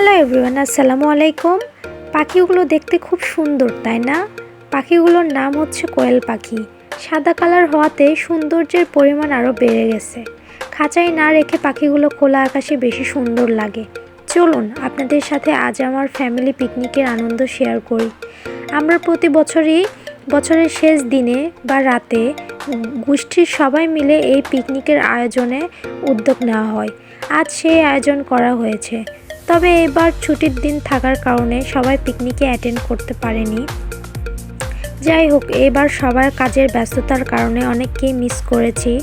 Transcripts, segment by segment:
Hello everyone আসসালামু আলাইকুম। পাখিগুলো দেখতে খুব সুন্দর, তাই না? পাখিগুলোর নাম হচ্ছে কোয়েল পাখি। সাদা কালার হওয়াতে সৌন্দর্যের পরিমাণ আরও বেড়ে গেছে। খাঁচায় না রেখে পাখিগুলো খোলা আকাশে বেশি সুন্দর লাগে। চলুন, আপনাদের সাথে আজ আমার ফ্যামিলি পিকনিকের আনন্দ শেয়ার করি। আমরা প্রতি বছরই বছরের শেষ দিনে বা রাতে গোষ্ঠীর সবাই মিলে এই পিকনিকের আয়োজনে উদ্যোগ নেওয়া হয়। আজ সেই আয়োজন করা হয়েছে। তবে এবার ছুটির দিন থাকার কারণে সবাই পিকনিকে অ্যাটেন্ড করতে পারেনি। যাই হোক, এবার সবার কাজের ব্যস্ততার কারণে অনেককেই মিস করেছি।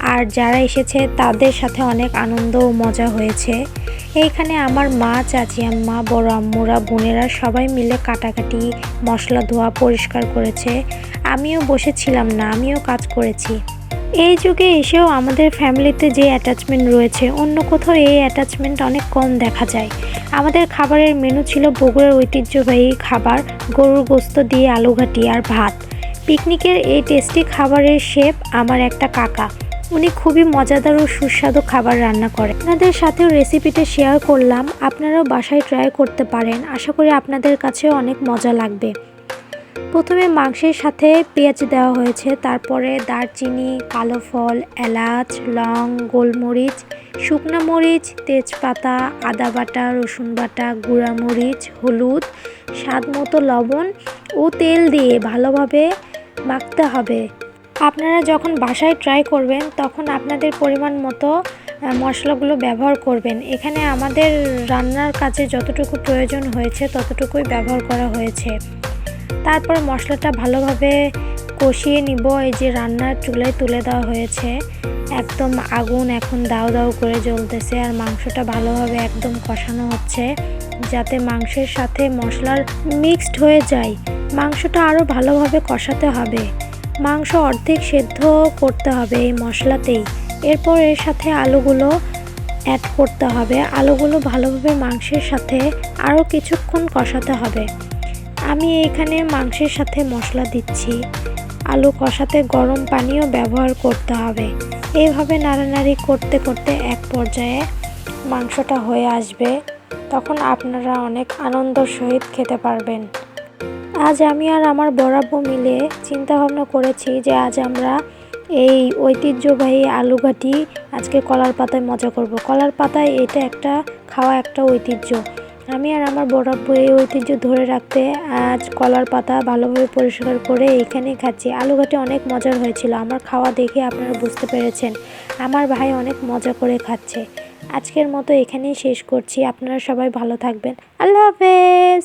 আর যারা এসেছে, তাদের সাথে অনেক আনন্দ ও মজা হয়েছে। এইখানে আমার মা, চাচি আম্মা, বড় আম্মুরা, বোনেরা সবাই মিলে কাটাকাটি, মশলা ধোয়া পরিষ্কার করেছে। আমিও বসেছিলাম না, আমিও কাজ করেছি। এই যুগে এসেও আমাদের ফ্যামিলিতে যে অ্যাটাচমেন্ট রয়েছে, অন্য কোথাও এই অ্যাটাচমেন্ট অনেক কম দেখা যায়। আমাদের খাবারের মেনু ছিল বগুড়ার ঐতিহ্যবাহী খাবার, গরুর গোস্ত দিয়ে আলুঘাটি আর ভাত। পিকনিকের এই টেস্টি খাবারের শেফ আমার একটা কাকা। উনি খুবই মজাদার ও সুস্বাদু খাবার রান্না করে। আপনাদের সাথেও রেসিপিটা শেয়ার করলাম। আপনারাও বাসায় ট্রাই করতে পারেন। আশা করি আপনাদের কাছেও অনেক মজা লাগবে। প্রথমে মাংসের সাথে পেঁয়াজ দেওয়া হয়েছে, তারপরে দারচিনি, কালো ফল, এলাচ, লং, গোলমরিচ, শুকনো মরিচ, তেজপাতা, আদা বাটা, রসুন বাটা, গুঁড়া মরিচ, হলুদ, স্বাদ মতো লবণ ও তেল দিয়ে ভালোভাবে মাখতে হবে। আপনারা যখন বাসায় ট্রাই করবেন, তখন আপনাদের পরিমাণ মতো মশলাগুলো ব্যবহার করবেন। এখানে আমাদের রান্নার কাজে যতটুকু প্রয়োজন হয়েছে, ততটুকুই ব্যবহার করা হয়েছে। তারপর মশলাটা ভালোভাবে কষিয়ে নিব। এই যে রান্নার চুলায় তুলে দেওয়া হয়েছে। একদম আগুন এখন দাও দাও করে জ্বলতেছে আর মাংসটা ভালোভাবে একদম কষানো হচ্ছে যাতে মাংসের সাথে মশলার মিক্সড হয়ে যায়। মাংসটা আরও ভালোভাবে কষাতে হবে। মাংস অর্ধেক সেদ্ধ করতে হবে এই মশলাতেই। এরপর এর সাথে আলুগুলো অ্যাড করতে হবে। আলুগুলো ভালোভাবে মাংসের সাথে আরও কিছুক্ষণ কষাতে হবে। আমি এখানে মাংসের সাথে মশলা দিচ্ছি। আলু কষাতে গরম পানিও ব্যবহার করতে হবে। এইভাবে নাড়ানাড়ি করতে করতে এক পর্যায়ে মাংসটা হয়ে আসবে। তখন আপনারা অনেক আনন্দর সহিত খেতে পারবেন। আজ আমি আর আমার বরাব্বু মিলে চিন্তা ভাবনা করেছি যে আজ আমরা এই ঐতিহ্যবাহী আলুঘাটি আজকে কলার পাতায় মজা করব। কলার পাতায় এটা একটা, খাওয়া একটা ঐতিহ্য। আমি আর আমার বরাব্বু এই ঐতিহ্য ধরে রাখতে আজ কলার পাতা ভালোভাবে পরিষ্কার করে এইখানেই খাচ্ছি। আলুঘাটি অনেক মজার হয়েছিল, আমার খাওয়া দেখে আপনারা বুঝতে পেরেছেন। আমার ভাই অনেক মজা করে খাচ্ছে। আজকের মতো এখানেই শেষ করছি, আপনারা সবাই ভালো থাকবেন। আল্লাহ হাফেজ!